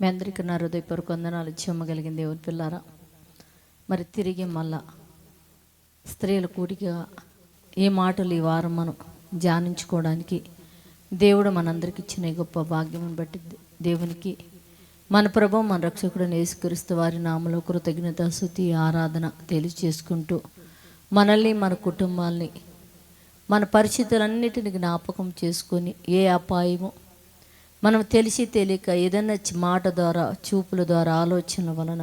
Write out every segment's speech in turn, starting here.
మీ అందరికీ నా హృదయపూర్వక వందనాలు చెమ్మగలిగిన దేవుని పిల్లారా. మరి తిరిగి మళ్ళా స్త్రీల కూడిగా ఏ మాటలు ఈ వారం మనం ధ్యానించుకోవడానికి దేవుడు మనందరికి ఇచ్చిన గొప్ప భాగ్యం బట్టి దేవునికి మన ప్రభు మన రక్షకుడు నేసుకరిస్తూ వారి నామలో కృతజ్ఞత శుతి ఆరాధన తెలియచేసుకుంటూ మనల్ని మన కుటుంబాల్ని మన పరిస్థితులన్నిటిని జ్ఞాపకం చేసుకొని ఏ అపాయము మనం తెలిసి తెలియక ఏదైనా మాట ద్వారా చూపుల ద్వారా ఆలోచన వలన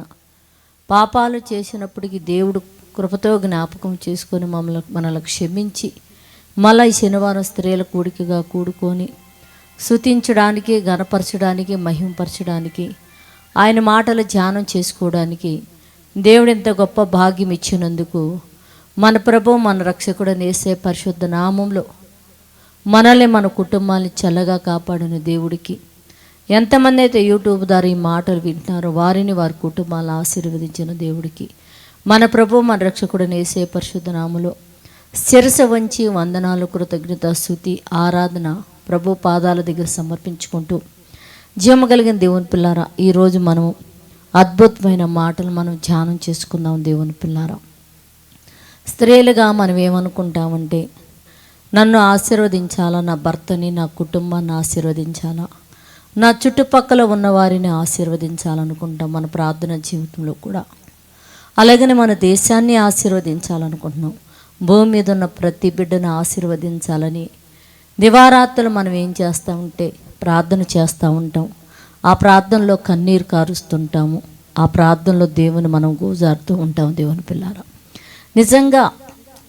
పాపాలు చేసినప్పటికీ దేవుడు కృపతో జ్ఞాపకం చేసుకొని మమ్మల్ని మనల్ని క్షమించి మళ్ళీ ఈ శనివారం స్త్రీల కూడికగా కూడుకొని శృతించడానికి గనపరచడానికి మహింపరచడానికి ఆయన మాటలు ధ్యానం చేసుకోవడానికి దేవుడు ఇంత గొప్ప భాగ్యం ఇచ్చినందుకు మన ప్రభు మన రక్షకుడు నేసే పరిశుద్ధ నామంలో మనల్ని మన కుటుంబాన్ని చల్లగా కాపాడిన దేవుడికి. ఎంతమంది అయితే యూట్యూబ్ ద్వారా ఈ మాటలు వింటున్నారో వారిని వారి కుటుంబాలను ఆశీర్వదించిన దేవుడికి. మన ప్రభు మన రక్షకుడు నేసే పరిశుద్ధ నామలో శిరస వంచి వందనాలు కృతజ్ఞత స్థుతి ఆరాధన ప్రభు పాదాల దగ్గర సమర్పించుకుంటూ జీవం కలిగిన దేవుని పిల్లారా ఈరోజు మనం అద్భుతమైన మాటలు మనం ధ్యానం చేసుకుందాం దేవుని పిల్లారా. స్త్రీలుగా మనం ఏమనుకుంటామంటే నన్ను ఆశీర్వదించాలా? నా భర్తని నా కుటుంబాన్ని ఆశీర్వదించాలా? నా చుట్టుపక్కల ఉన్న వారిని ఆశీర్వదించాలనుకుంటాం మన ప్రార్థన జీవితంలో కూడా. అలాగనే మన దేశాన్ని ఆశీర్వదించాలనుకుంటున్నాం. భూమి మీద ఉన్న ప్రతి బిడ్డను ఆశీర్వదించాలని దివారాత్రులు మనం ఏం చేస్తూ ఉంటే ప్రార్థన చేస్తూ ఉంటాం. ఆ ప్రార్థనలో కన్నీరు కారుస్తుంటాము. ఆ ప్రార్థనలో దేవుని మనం గోజారుతూ ఉంటాం దేవుని పిల్లారా. నిజంగా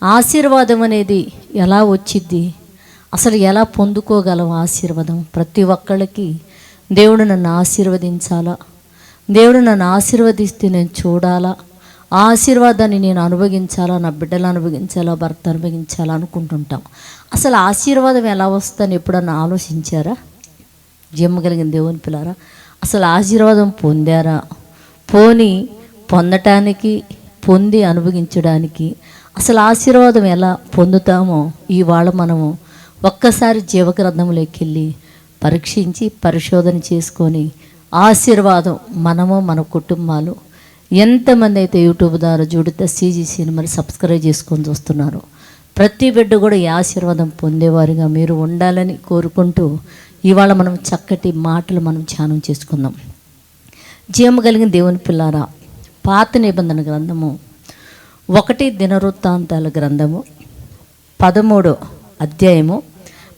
ఆశీర్వాదం అనేది ఎలా వచ్చిద్ది? అసలు ఎలా పొందుకోగలం ఆశీర్వాదం? ప్రతి ఒక్కళ్ళకి దేవుడు నన్ను ఆశీర్వదించాలా? దేవుడు నన్ను ఆశీర్వదిస్తే నేను చూడాలా? ఆ ఆశీర్వాదాన్ని నేను అనుభవించాలా? నా బిడ్డలు అనుభవించాలా? భర్త అనుభవించాలా? అనుకుంటుంటాం. అసలు ఆశీర్వాదం ఎలా వస్తుందని ఎప్పుడన్నా ఆలోచించారా? జమ్మగలిగిన దేవుని పిల్లారా అసలు ఆశీర్వాదం పొందారా? పోని పొందటానికి పొంది అనుభవించడానికి అసలు ఆశీర్వాదం ఎలా పొందుతామో ఇవాళ మనము ఒక్కసారి జీవగ్రంథంలోకి వెళ్ళి పరీక్షించి పరిశోధన చేసుకొని ఆశీర్వాదం మనము మన కుటుంబాలు. ఎంతమంది అయితే యూట్యూబ్ ద్వారా జుడిత సీజీసీని మరి సబ్స్క్రైబ్ చేసుకొని చూస్తున్నారు. ప్రతి బిడ్డ కూడా ఈ ఆశీర్వాదం పొందేవారిగా మీరు ఉండాలని కోరుకుంటూ ఇవాళ మనం చక్కటి మాటలు మనం ధ్యానం చేసుకుందాం. జీవము కలిగిన దేవుని పిల్లారా పాత నిబంధన గ్రంథము ఒకటి దినవృత్తాంతాల గ్రంథము పదమూడో అధ్యాయము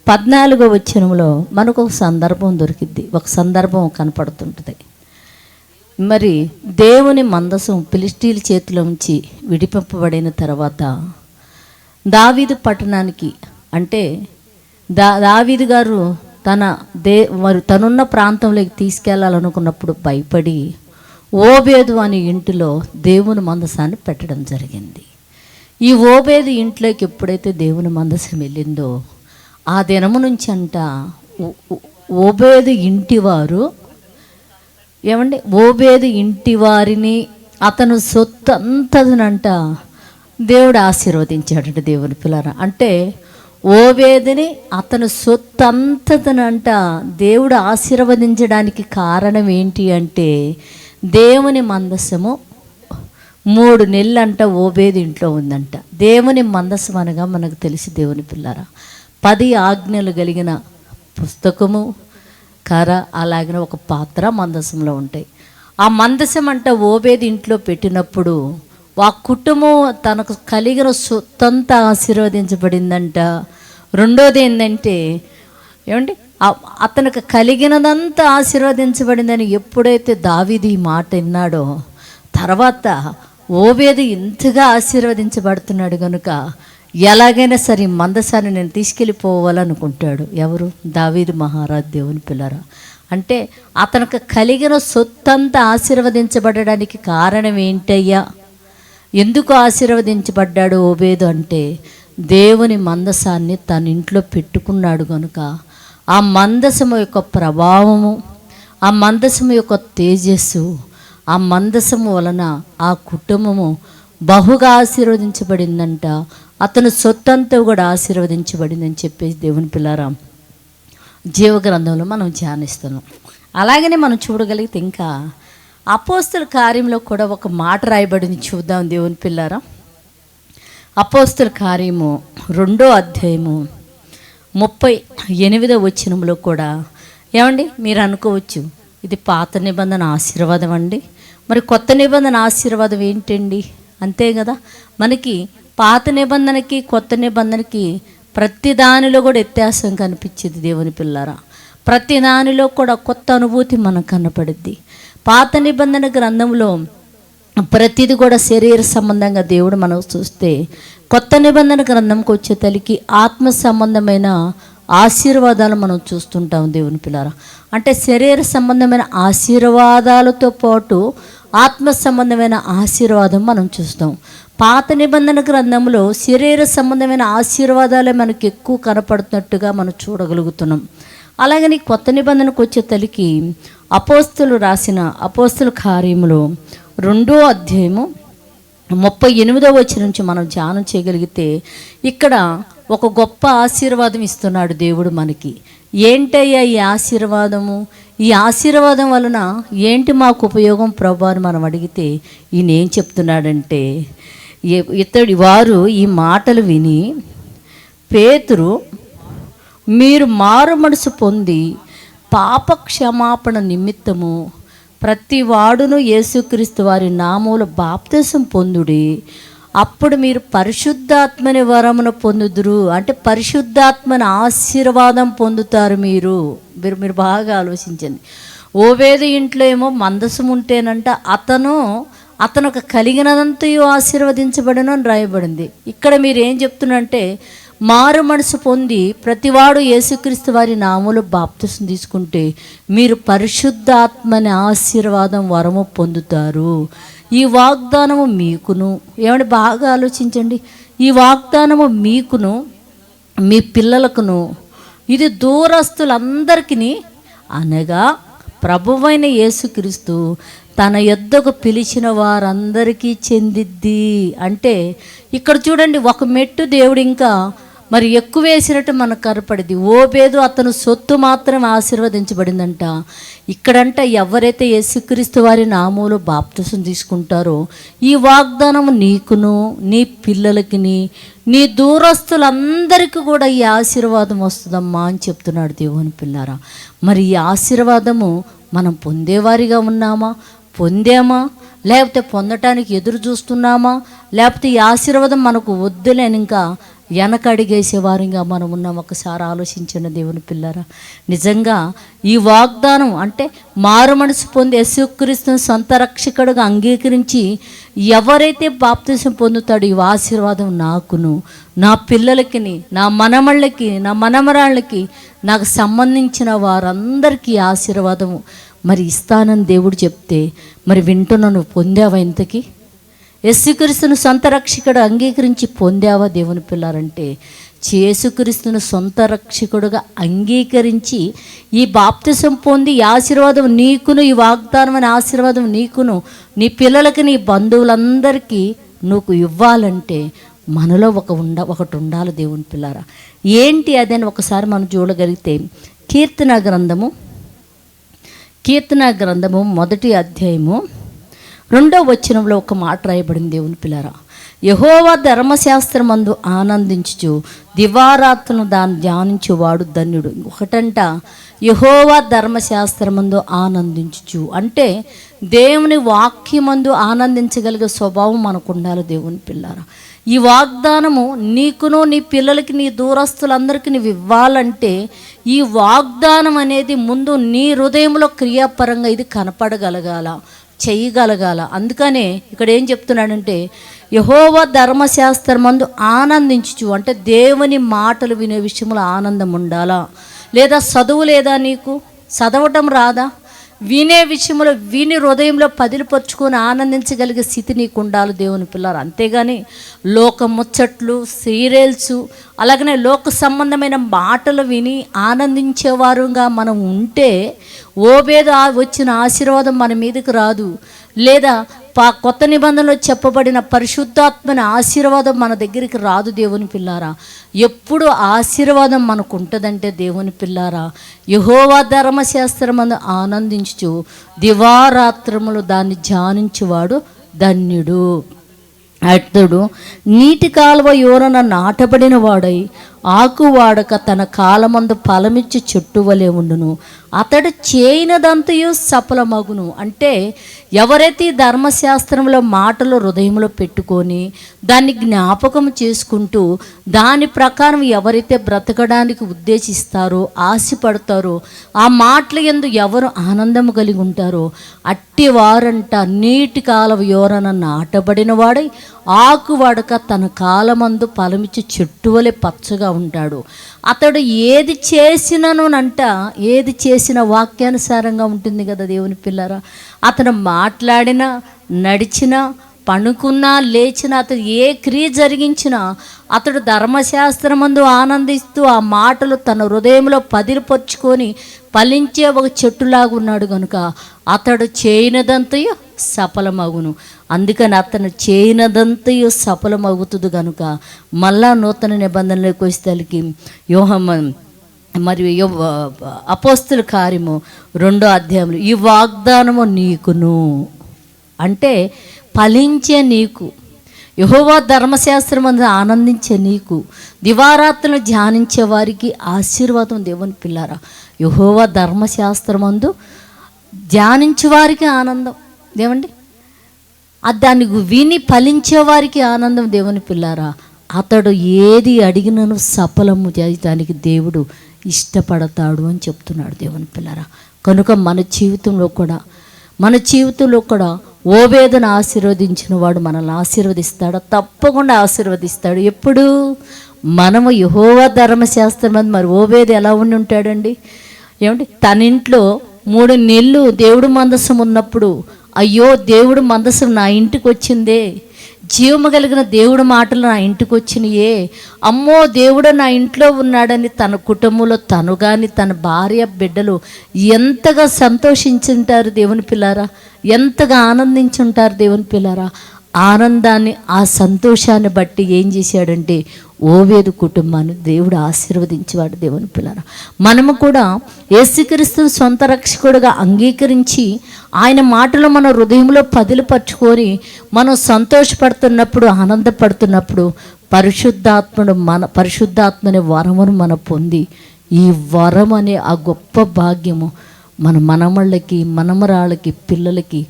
పద్నాలుగో వచ్చినంలో మనకు ఒక సందర్భం దొరికిద్ది. ఒక సందర్భం కనపడుతుంటుంది. మరి దేవుని మందసం పిలిస్టీల చేతిలో ఉంచి విడిపింపబడిన తర్వాత దావీదు పట్టణానికి అంటే దా దావీదు గారు తన దే మరి తనున్న ప్రాంతంలోకి తీసుకెళ్ళాలనుకున్నప్పుడు భయపడి ఓబేదు అనే ఇంటిలో దేవుని మందసాన్ని పెట్టడం జరిగింది. ఈ ఓబేదు ఇంట్లోకి ఎప్పుడైతే దేవుని మందసం వెళ్ళిందో ఆ దినము నుంచి అంట ఓబేదు ఇంటివారు ఏమండి? ఓబేదు ఇంటి వారిని అతను సొత్తు అంతదనంట దేవుడు ఆశీర్వదించాడంట దేవుని పిల్లర. అంటే ఓవేదిని అతను సొత్తు అంతదనంట దేవుడు ఆశీర్వదించడానికి కారణం ఏంటి అంటే దేవుని మందసము మూడు నెలలంట ఓబేది ఇంట్లో ఉందంట. దేవుని మందసం అనగా మనకు తెలిసి దేవుని పిల్లరా. పది ఆజ్ఞలు కలిగిన పుస్తకము కర అలాగిన ఒక పాత్ర మందసంలో ఉంటాయి. ఆ మందసం అంట ఓబేది ఇంట్లో పెట్టినప్పుడు ఆ కుటుంబం తనకు కలిగిన సొత్తంతా ఆశీర్వదించబడిందంట. రెండోది ఏంటంటే ఏమండి? అతనికి కలిగినదంతా ఆశీర్వదించబడిందని ఎప్పుడైతే దావిది ఈ మాట విన్నాడో తర్వాత ఓబేది ఇంతగా ఆశీర్వదించబడుతున్నాడు కనుక ఎలాగైనా సరే మందసాన్ని నేను తీసుకెళ్ళిపోవాలనుకుంటాడు. ఎవరు? దావీది మహారాజ్ దేవుని పిల్లరా. అంటే అతనికి కలిగిన సొత్తంతా ఆశీర్వదించబడడానికి కారణం ఏంటయ్యా? ఎందుకు ఆశీర్వదించబడ్డాడు ఓబేదు అంటే దేవుని మందసాన్ని తన ఇంట్లో పెట్టుకున్నాడు కనుక ఆ మందసము యొక్క ప్రభావము ఆ మందసము యొక్క తేజస్సు ఆ మందసము వలన ఆ కుటుంబము బహుగా ఆశీర్వదించబడిందంట. అతను సొత్తంతా కూడా ఆశీర్వదించబడిందని చెప్పేసి దేవుని పిల్లారా జీవగ్రంథంలో మనం ధ్యానిస్తున్నాం. అలాగనే మనం చూడగలిగితే ఇంకా అపోస్తుల కార్యంలో కూడా ఒక మాట రాయబడింది చూద్దాం దేవుని పిల్లారా. అపోస్తుల కార్యము రెండో అధ్యాయము ముప్పై ఎనిమిదో వచ్చినంలో కూడా ఏమండి? మీరు అనుకోవచ్చు ఇది పాత నిబంధన ఆశీర్వాదం అండి. మరి కొత్త నిబంధన ఆశీర్వాదం ఏంటండి? అంతే కదా? మనకి పాత నిబంధనకి కొత్త నిబంధనకి ప్రతి దానిలో కూడా వ్యత్యాసం కనిపించింది దేవుని పిల్లరా. ప్రతి దానిలో కూడా కొత్త అనుభూతి మనకు కనపడుద్ది. పాత నిబంధన గ్రంథంలో ప్రతిది కూడా శరీర సంబంధంగా దేవుడు మనం చూస్తే కొత్త నిబంధన గ్రంథంకి వచ్చే తల్లికి ఆత్మ సంబంధమైన ఆశీర్వాదాలు మనం చూస్తుంటాం దేవుని పిల్లరా. అంటే శరీర సంబంధమైన ఆశీర్వాదాలతో పాటు ఆత్మ సంబంధమైన ఆశీర్వాదం మనం చూస్తాం. పాత నిబంధన గ్రంథంలో శరీర సంబంధమైన ఆశీర్వాదాలే మనకు ఎక్కువ కనపడుతున్నట్టుగా మనం చూడగలుగుతున్నాం. అలాగని కొత్త నిబంధనకు వచ్చే తలికి అపోస్తులు రాసిన అపోస్తుల కార్యములో రెండో అధ్యాయము ముప్పై ఎనిమిదో వచ్చి నుంచి మనం ధ్యానం చేయగలిగితే ఇక్కడ ఒక గొప్ప ఆశీర్వాదం ఇస్తున్నాడు దేవుడు మనకి. ఏంటయ్యా ఈ ఆశీర్వాదము? ఈ ఆశీర్వాదం వలన ఏంటి మాకు ఉపయోగం ప్రభు అని మనం అడిగితే ఈయన ఏం చెప్తున్నాడంటే ఇతడి వారు ఈ మాటలు విని పేతురు మీరు మారు మనసు పొంది పాప క్షమాపణ నిమిత్తము ప్రతి వాడును యేసుక్రీస్తు వారి నామూల బాప్తిసం పొందుడి. అప్పుడు మీరు పరిశుద్ధాత్మని వరమును పొందుదురు. అంటే పరిశుద్ధాత్మని ఆశీర్వాదం పొందుతారు మీరు. మీరు మీరు బాగా ఆలోచించండి. ఓవేద ఇంట్లో ఏమో మందసం ఉంటేనంట అతను అతను ఒక కలిగినదంతయో ఆశీర్వదించబడను అని రాయబడింది. ఇక్కడ మీరు ఏం చెప్తున్నారంటే మారు మనసు పొంది ప్రతివాడు యేసుక్రీస్తు వారి నామలు బాప్తిసం తీసుకుంటే మీరు పరిశుద్ధాత్మని ఆశీర్వాదం వరము పొందుతారు. ఈ వాగ్దానము మీకును. ఏమంటే బాగా ఆలోచించండి. ఈ వాగ్దానము మీకును మీ పిల్లలకును ఇది దూరస్తులందరికీ అనగా ప్రభువైన యేసుక్రీస్తు తన యొద్దకు పిలిచిన వారందరికీ చెందిద్ది. అంటే ఇక్కడ చూడండి ఒక మెట్టు దేవుడు ఇంకా మరి ఎక్కువ వేసినట్టు మనకు కనపడింది. ఓబేదు అతను సొత్తు మాత్రం ఆశీర్వదించబడిందంట. ఇక్కడంట ఎవరైతే యేసుక్రీస్తు వారి నామూలు బాప్తిసం తీసుకుంటారో ఈ వాగ్దానం నీకును నీ పిల్లలకిని నీ దూరస్తులందరికీ కూడా ఈ ఆశీర్వాదం వస్తుందమ్మా అని చెప్తున్నాడు దేవుని పిల్లారా. మరి ఈ ఆశీర్వాదము మనం పొందేవారిగా ఉన్నామా? పొందామా? లేకపోతే పొందటానికి ఎదురు చూస్తున్నామా? లేకపోతే ఈ ఆశీర్వాదం మనకు వద్దులేని ఇంకా వెనకడిగేసేవారిగా మనం ఉన్నాం. ఒకసారి ఆలోచించిన దేవుని పిల్లరా. నిజంగా ఈ వాగ్దానం అంటే మారు మనసు పొంది యేసుక్రీస్తుని సొంత రక్షకుడుగా అంగీకరించి ఎవరైతే బాప్తిసం పొందుతాడో ఈ ఆశీర్వాదం నాకును. నా పిల్లలకి నా మనమళ్ళకి నా మనమరాళ్ళకి నాకు సంబంధించిన వారందరికీ ఆశీర్వాదము. మరి ఇస్తానని దేవుడు చెప్తే మరి వింటున్నా నువ్వు పొందావా ఇంతకీ? యేసుక్రీస్తును సొంత రక్షకుడు అంగీకరించి పొందావా దేవుని పిల్లారంటే యేసుక్రీస్తును సొంత రక్షకుడుగా అంగీకరించి ఈ బాప్తిసం పొంది ఈ ఆశీర్వాదం నీకును ఈ వాగ్దానం అనే ఆశీర్వాదం నీకును నీ పిల్లలకి నీ బంధువులందరికీ నువ్వు ఇవ్వాలంటే మనలో ఒక ఉండ ఒకటి ఉండాలి దేవుని పిల్లారా. ఏంటి అదని ఒకసారి మనం చూడగలిగితే కీర్తన గ్రంథము కీర్తన గ్రంథము మొదటి అధ్యాయము రెండో వచనంలో ఒక మాట రాయబడింది దేవుని పిల్లరా. యహోవా ధర్మశాస్త్రమందు ఆనందించుచు దివారాత్ను దాన్ని ధ్యానించువాడు ధన్యుడు. ఒకటంట యహోవా ధర్మశాస్త్రమందు ఆనందించుచు. అంటే దేవుని వాక్యమందు ఆనందించగలిగే స్వభావం మనకు ఉండాలి దేవుని పిల్లారా. ఈ వాగ్దానము నీకును నీ పిల్లలకి నీ దూరస్తులందరికీ నువ్వు ఇవ్వాలంటే ఈ వాగ్దానం అనేది ముందు నీ హృదయంలో క్రియాపరంగా ఇది కనపడగలగాల. చేయగలగాల. అందుకనే ఇక్కడ ఏం చెప్తున్నాడంటే యహోవ ధర్మశాస్త్రమందు ఆనందించు అంటే దేవుని మాటలు వినే విషయంలో ఆనందం ఉండాలా లేదా చదువు లేదా నీకు? చదవటం రాదా? వినే విషయంలో విని హృదయంలో పదిలిపరుచుకొని ఆనందించగలిగే స్థితి నీకు ఉండాలి దేవుని పిల్లలు. అంతేగాని లోక ముచ్చట్లు సీరియల్స్ అలాగనే లోక సంబంధమైన మాటలు విని ఆనందించేవారుగా మనం ఉంటే ఓబేద వచ్చిన ఆశీర్వాదం మన మీదకి రాదు. లేదా పా- కొత్త నిబంధనలో చెప్పబడిన పరిశుద్ధాత్మని ఆశీర్వాదం మన దగ్గరికి రాదు దేవుని పిల్లారా. ఎప్పుడు ఆశీర్వాదం మనకు ఉంటుందంటే దేవుని పిల్లారా. యహోవా ధర్మశాస్త్రమందు ఆనందించు దివారాత్రములు దాన్ని ధ్యానించువాడు ధన్యుడు. అతడు నీటి కాలువ యోరన నాటబడిన వాడై ఆకువాడక తన కాలమందు ఫలమిచ్చి చెట్టు వలె ఉండును. అతడు చేయనదంతయు సఫలమగును. అంటే ఎవరైతే ధర్మశాస్త్రంలో మాటలు హృదయంలో పెట్టుకొని దాన్ని జ్ఞాపకం చేసుకుంటూ దాని ప్రకారం ఎవరైతే బ్రతకడానికి ఉద్దేశిస్తారో ఆశపడతారో ఆ మాటల ఎందు ఎవరు ఆనందము కలిగి ఉంటారో అట్టి వారంట నీటి కాల యోరన నాటబడిన వాడై ఆకువాడక తన కాలమందు ఫలమిచ్చి చెట్టు వలె పచ్చగా ఉంటాడు. అతడు ఏది చేసిననునంట ఏది చేసిన వాక్యానుసారంగా ఉంటుంది కదా దేవుని పిల్లరా? అతను మాట్లాడినా నడిచినా పనుకున్నా లేచినా అతడు ఏ క్రియ జరిగించినా అతడు ధర్మశాస్త్రమందు ఆనందిస్తూ ఆ మాటలు తన హృదయంలో పదిలిపరుచుకొని ఫలించే ఒక చెట్టులాగా ఉన్నాడు కనుక అతడు చేయనిదంతయో? సఫలమగును. అందుకని అతను చేయనదంతయు సఫలమవుతుంది కనుక మళ్ళా నూతన నిబంధనలోకి వచ్చేసరికి వ్యూహం మరియు అపోస్తుల కార్యము రెండో అధ్యాయంలో ఈ వాగ్దానము నీకును. అంటే ఫలించే నీకు యహోవా ధర్మశాస్త్రం అందు ఆనందించే నీకు దివారాత్రులు ధ్యానించే వారికి ఆశీర్వాదం దేవుని పిల్లారా. యహోవా ధర్మశాస్త్రమందు ధ్యానించే వారికి ఆనందం. దేవండి? దాన్ని విని ఫలించేవారికి ఆనందం దేవుని పిల్లారా. అతడు ఏది అడిగినను సఫలము చేయడానికి దేవుడు ఇష్టపడతాడు అని చెప్తున్నాడు దేవుని పిల్లారా. కనుక మన జీవితంలో కూడా మన జీవితంలో కూడా ఓవేదను ఆశీర్వదించిన వాడు మనల్ని ఆశీర్వదిస్తాడు తప్పకుండా ఆశీర్వదిస్తాడు. ఎప్పుడు? మనము యహోవా ధర్మశాస్త్రం అని మరి ఓవేద ఎలా ఉండి ఉంటాడండి? ఏమండి? తన ఇంట్లో మూడు నెలలు దేవుడు మందసం ఉన్నప్పుడు అయ్యో దేవుడు మందసు నా ఇంటికి వచ్చిందే. జీవము కలిగిన దేవుడు మాటలు నా ఇంటికి వచ్చినాయే. అమ్మో దేవుడు నా ఇంట్లో ఉన్నాడని తన కుటుంబంలో తను కానీ తన భార్య బిడ్డలు ఎంతగా సంతోషించుంటారు దేవుని పిల్లారా? ఎంతగా ఆనందించుంటారు దేవుని పిల్లారా? ఆనందాన్ని ఆ సంతోషాన్ని బట్టి ఏం చేశాడంటే ఓవేదు కుటుంబాన్ని దేవుడు ఆశీర్వదించేవాడు దేవుని పిల్లరా. మనము కూడా యేసుక్రీస్తును సొంత రక్షకుడుగా అంగీకరించి ఆయన మాటలు మన హృదయంలో పదిలిపరుచుకొని మనం సంతోషపడుతున్నప్పుడు ఆనందపడుతున్నప్పుడు పరిశుద్ధాత్మను మన పరిశుద్ధాత్మని వరమును మనం పొంది ఈ వరం అనే ఆ గొప్ప భాగ్యము మన మనమళ్ళకి మనమరాళ్ళకి పిల్లలకి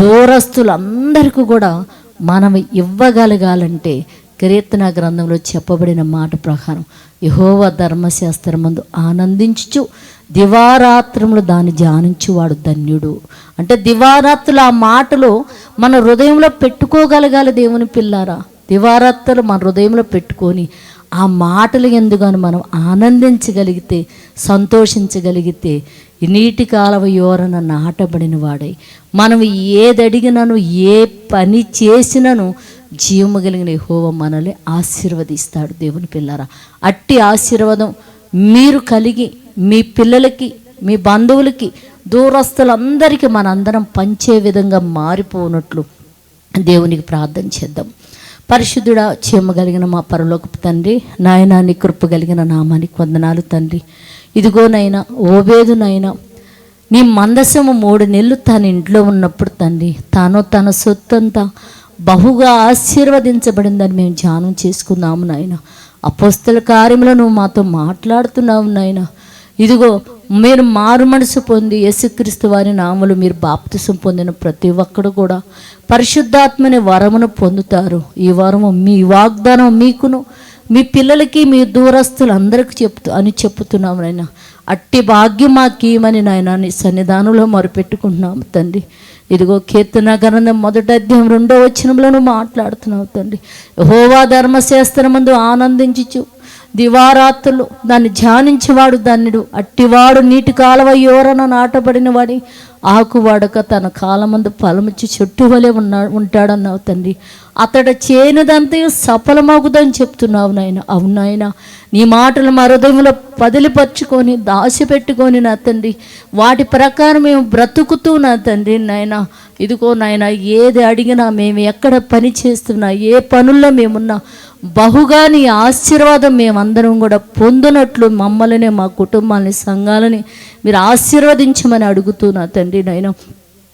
దూరస్తులందరికీ కూడా మనం ఇవ్వగలగాలంటే కీర్తన గ్రంథంలో చెప్పబడిన మాట ప్రకారం యహోవ ధర్మశాస్త్రమందు ఆనందించుచు దివారాత్రములు దాన్ని ధ్యానించువాడు ధన్యుడు. అంటే దివారాత్రులు ఆ మాటలు మన హృదయంలో పెట్టుకోగలగాలి దేవుని పిల్లారా. దివారాత్రులు మన హృదయంలో పెట్టుకొని ఆ మాటలు ఎందుకని మనం ఆనందించగలిగితే సంతోషించగలిగితే నీటి కాలవ యోరన నాటబడిన వాడై మనం ఏది అడిగినను ఏ పని చేసినను జీవము కలిగిన హోవ మనల్ని ఆశీర్వదిస్తాడు దేవుని పిల్లరా. అట్టి ఆశీర్వాదం మీరు కలిగి మీ పిల్లలకి మీ బంధువులకి దూరస్తులందరికీ మనందరం పంచే విధంగా మారిపోనట్లు దేవునికి ప్రార్థన చేద్దాం. పరిశుద్ధుడా చీమ కలిగిన మా పరలోకపు తండ్రి నాయనాన్ని కృప కలిగిన నామానికి వందనాలు తండ్రి. ఇదిగోనైనా ఓబేదునైనా నీ మందసము మూడు నెలలు తన ఇంట్లో ఉన్నప్పుడు తండ్రి తాను తన సొత్తంతా బహుగా ఆశీర్వదించబడిందని మేము ధ్యానం చేసుకున్నాము నాయన. అపోస్తల కార్యంలో నువ్వు మాతో మాట్లాడుతున్నావు నాయన. ఇదిగో మీరు మారు మనసు పొంది యేసుక్రీస్తు వారి నామలు మీరు బాప్తిసం పొందిన ప్రతి ఒక్కడు కూడా పరిశుద్ధాత్మని వరమును పొందుతారు. ఈ వరము మీ వాగ్దానం మీకును మీ పిల్లలకి మీ దూరస్తులందరికీ చెప్తూ అని చెప్తున్నాము నాయన. అట్టి భాగ్యం మాకీయమని నాయన సన్నిధానంలో మొరుపెట్టుకుంటున్నాము తండ్రి. ఇదిగో కీర్తన గ్రంథం మొదటి అధ్యాయం రెండో వచ్చినంలోనూ మాట్లాడుతున్నావు తండ్రి. హోవా ధర్మశాస్త్రమందు ఆనందించుచు దివారాత్రులు దాన్ని ధ్యానించేవాడు ధన్యుడు. అట్టివాడు నీటి కాలువ యోరన నాటబడిన వాడి ఆకు వాడక తన కాలమందు ఫలమిచ్చి చెట్టు వలె ఉన్నా ఉంటాడన్నావు తండ్రి. అతడు చేయనిదంతా సఫలమగుదని చెప్తున్నావు నాయన. అవును నీ మాటలు మా హృదయంలో పదిలిపరుచుకొని దాచిపెట్టుకొని నా తండ్రి. వాటి ప్రకారం మేము బ్రతుకుతూ నా తండ్రి నాయన. ఇదిగో నాయన ఏది అడిగినా మేము ఎక్కడ పని చేస్తున్నా ఏ పనుల్లో మేమున్నా బహుగా నీ ఆశీర్వాదం మేమందరం కూడా పొందినట్లు మమ్మల్ని మా కుటుంబాలని సంఘాలని మీరు ఆశీర్వదించమని అడుగుతున్నా తండ్రి. నాయన.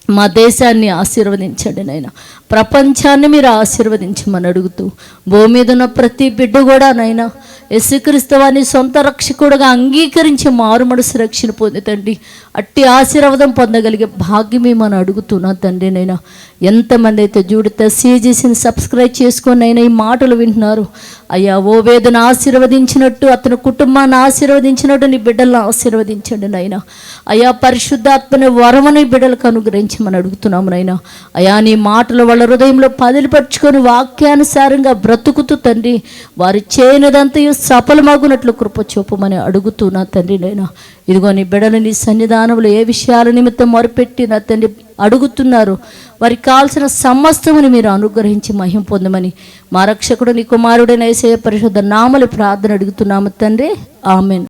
మా దేశాన్ని ఆశీర్వదించండి నాయన. ప్రపంచాన్ని మీరు ఆశీర్వదించమని అడుగుతూ భూమి మీద ఉన్న ప్రతి బిడ్డ కూడా నైనా యశుక్రీస్తవాన్ని సొంత రక్షకుడుగా అంగీకరించి మారుమనసు రక్షణ పొందుతండి అట్టి ఆశీర్వాదం పొందగలిగే భాగ్యమే మనం అడుగుతున్నా తండ్రి నైనా ఎంతమంది అయితే చూడితే సీజీసీని సబ్స్క్రైబ్ చేసుకొని అయినా ఈ మాటలు వింటున్నారు. అయ్యా ఓ వేదన ఆశీర్వదించినట్టు అతని కుటుంబాన్ని ఆశీర్వదించినట్టు నీ బిడ్డలను ఆశీర్వదించండి నాయన. అయ్యా పరిశుద్ధాత్మని వరమని బిడ్డలకు అనుగ్రహించమని అడుగుతున్నాము నాయన. అయా నీ మాటలు వాళ్ళ హృదయంలో పదిలిపరుచుకొని వాక్యానుసారంగా బ్రతుకుతూ తండ్రి వారి చేయనిదంతయు సఫలమగునట్లు కృప చూపమని అడుగుతున్నా తండ్రి నేను. ఇదిగో నీ బిడలు నీ సన్నిధానంలో ఏ విషయాల నిమిత్తం మొరపెట్టి నా తండ్రి అడుగుతున్నారు. వారికి కావాల్సిన సమస్తముని మీరు అనుగ్రహించి మహిం పొందమని. మా రక్షకుడు నీ కుమారుడైన ఏసయ పరిశుద్ధ నామలు ప్రార్థన అడుగుతున్నాము తండ్రి. ఆమెన్.